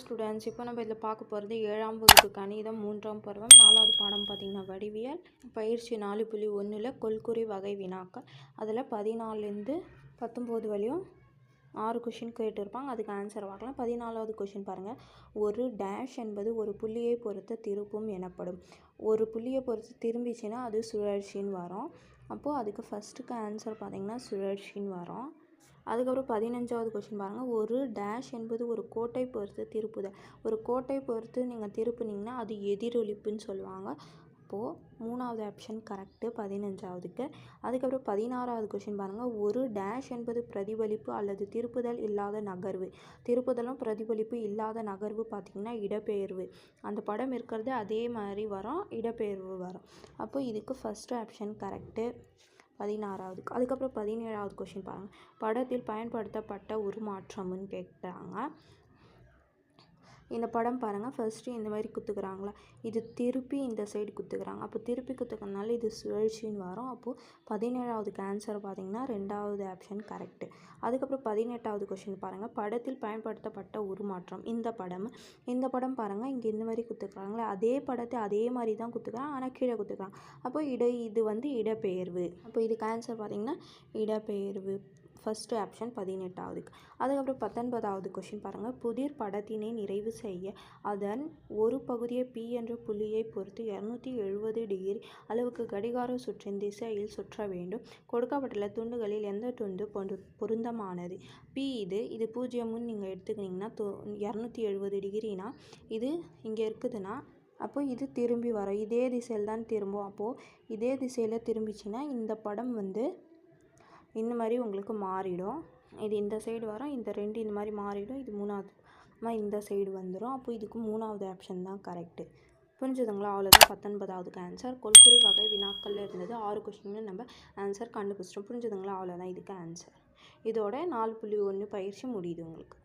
Students இப்போ நம்ம இதில் பார்க்க போகிறது ஏழாம் வகுப்பு கணிதம் மூன்றாம் பருவம் நாலாவது பாடம் பார்த்திங்கன்னா வடிவியல் பயிற்சி நாலு புள்ளி ஒன்றில் கொல்குறி வகை வினாக்கள். அதில் பதினாலுலேருந்து பத்தொம்போது வரையும் ஆறு கொஷின் கேட்டிருப்பாங்க. அதுக்கு ஆன்சர் பார்க்கலாம். பதினாலாவது கொஷின் பாருங்கள் ஒரு டேஷ் என்பது ஒரு புள்ளியை பொறுத்த திருப்பும் எனப்படும். ஒரு புள்ளியை பொறுத்து திரும்பிச்சுன்னா அது சுழற்சின்னு வரும். அப்போது அதுக்கு ஃபஸ்ட்டுக்கு ஆன்சர் பார்த்திங்கன்னா சுழற்சின்னு வரும். அதுக்கப்புறம் பதினஞ்சாவது கொஷின் பாருங்கள் ஒரு டேஷ் என்பது ஒரு கோட்டை பொறுத்து திருப்புதல். ஒரு கோட்டை பொறுத்து நீங்கள் திருப்புனீங்கன்னா அது எதிரொலிப்புன்னு சொல்லுவாங்க. அப்போது மூணாவது ஆப்ஷன் கரெக்டு பதினஞ்சாவதுக்கு. அதுக்கப்புறம் பதினாறாவது கொஷின் பாருங்கள் ஒரு டேஷ் என்பது பிரதிபலிப்பு அல்லது திருப்புதல் இல்லாத நகர்வு. திருப்புதலும் பிரதிபலிப்பு இல்லாத நகர்வு பார்த்திங்கன்னா இடப்பெயர்வு. அந்த படம் இருக்கிறது அதே மாதிரி வரும் இடப்பெயர்வு வரும். அப்போ இதுக்கு ஃபஸ்ட்டு ஆப்ஷன் கரெக்டு பதினாறாவது அதுக்கப்புறம் பதினேழாவது கொஷின் பாருங்கள் படத்தில் பயன்படுத்தப்பட்ட உருமாற்றம்னு கேட்குறாங்க இந்த படம் பாருங்கள் ஃபஸ்ட்டு இந்த மாதிரி குத்துக்கிறாங்களா. இது திருப்பி இந்த சைடு குத்துக்கிறாங்க. அப்போ திருப்பி குத்துக்கிறதுனால இது சுழற்சின்னு வரும். அப்போது பதினேழாவதுக்கு ஆன்சர் பார்த்திங்கன்னா ரெண்டாவது ஆப்ஷன் கரெக்டு அதுக்கப்புறம் பதினெட்டாவது கொஷின் பாருங்கள் படத்தில் பயன்படுத்தப்பட்ட உருமாற்றம். இந்த படம். இந்த படம் பாருங்கள் இங்கே இந்த மாதிரி குத்துக்கிறாங்களே. அதே படத்தை அதே மாதிரி தான் குத்துக்கிறாங்க. ஆனால் கீழே குத்துக்கிறாங்க. அப்போ இட இது வந்து இடப்பெயர்வு. அப்போ இதுக்கு ஆன்சர் பார்த்திங்கன்னா இடப்பெயர்வு. ஃபஸ்ட்டு ஆப்ஷன் பதினெட்டாவதுக்கு அதுக்கப்புறம் பத்தொன்பதாவது கொஷின் பாருங்கள் புதிர் படத்தினை நிறைவு செய்ய அதன் ஒரு பகுதியை பி என்ற புள்ளியை பொறுத்து இரநூத்தி எழுபது டிகிரி அளவுக்கு கடிகார சுற்றின் திசையில் சுற்ற வேண்டும். கொடுக்கப்பட்டுள்ள துண்டுகளில் எந்த துண்டு பொரு பொருந்தமானது? பி இது இது பூஜ்ஜியம்னு நீங்கள் எடுத்துக்கிட்டிங்கன்னா தொ இரநூத்தி எழுபது டிகிரினா இது இங்கே இருக்குதுன்னா அப்போ இது திரும்பி வரும். இதே திசையில் தான் திரும்பும். அப்போது இதே திசையில் திரும்பிச்சுன்னா இந்த படம் வந்து இந்த மாதிரி உங்களுக்கு மாறிடும். இது இந்த சைடு வரும் இந்த ரெண்டு இந்த மாதிரி மாறிடும் இது மூணாவது மாதிரி இந்த சைடு வந்துடும் அப்போ இதுக்கு மூணாவது ஆப்ஷன் தான் கரெக்டு புரிஞ்சுதுங்களா? அவ்வளோதான் பத்தொன்பதாவதுக்கு ஆன்சர் கொல்குறி வகை வினாக்களில் இருந்தது ஆறு கொஸ்டின்னு நம்ம ஆன்சர் கண்டுபிடிச்சிட்டோம். புரிஞ்சுதுங்களா? அவ்வளோதான் இதுக்கு ஆன்சர் இதோட நாலு புள்ளி ஒன்று பயிற்சி முடியுது உங்களுக்கு.